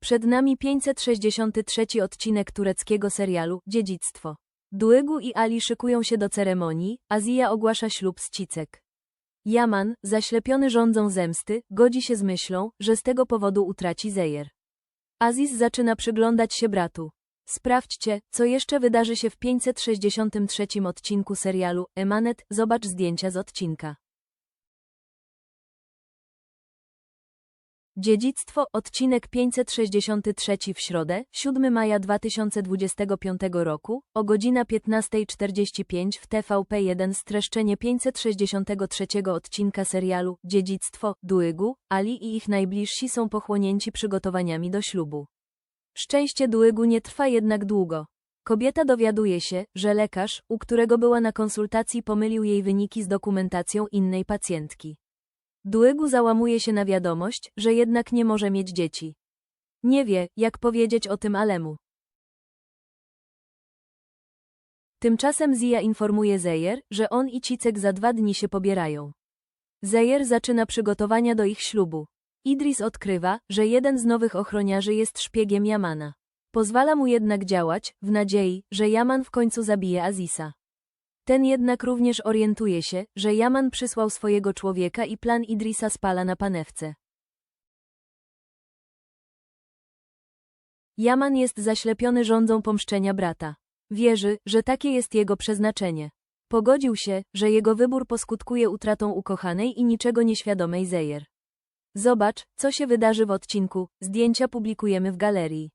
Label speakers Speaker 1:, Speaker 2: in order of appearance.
Speaker 1: Przed nami 563 odcinek tureckiego serialu Dziedzictwo. Duegu i Ali szykują się do ceremonii, Azja ogłasza ślub z Cicek. Yaman, zaślepiony rządzą zemsty, godzi się z myślą, że z tego powodu utraci Zejer. Aziz zaczyna przyglądać się bratu. Sprawdźcie, co jeszcze wydarzy się w 563 odcinku serialu Emanet, zobacz zdjęcia z odcinka. Dziedzictwo, odcinek 563 w środę, 7 maja 2025 roku, o godzina 15.45 w TVP1 streszczenie 563 odcinka serialu Dziedzictwo, Duigu, Ali i ich najbliżsi są pochłonięci przygotowaniami do ślubu. Szczęście Duigu nie trwa jednak długo. Kobieta dowiaduje się, że lekarz, u którego była na konsultacji pomylił jej wyniki z dokumentacją innej pacjentki. Duegu załamuje się na wiadomość, że jednak nie może mieć dzieci. Nie wie, jak powiedzieć o tym Alemu. Tymczasem Zia informuje Zejer, że on i Cicek za dwa dni się pobierają. Zejer zaczyna przygotowania do ich ślubu. Idris odkrywa, że jeden z nowych ochroniarzy jest szpiegiem Jamana. Pozwala mu jednak działać, w nadziei, że Jaman w końcu zabije Azisa. Ten jednak również orientuje się, że Jaman przysłał swojego człowieka i plan Idrisa spala na panewce. Jaman jest zaślepiony rządzą pomszczenia brata. Wierzy, że takie jest jego przeznaczenie. Pogodził się, że jego wybór poskutkuje utratą ukochanej i niczego nieświadomej Zejer. Zobacz, co się wydarzy w odcinku, zdjęcia publikujemy w galerii.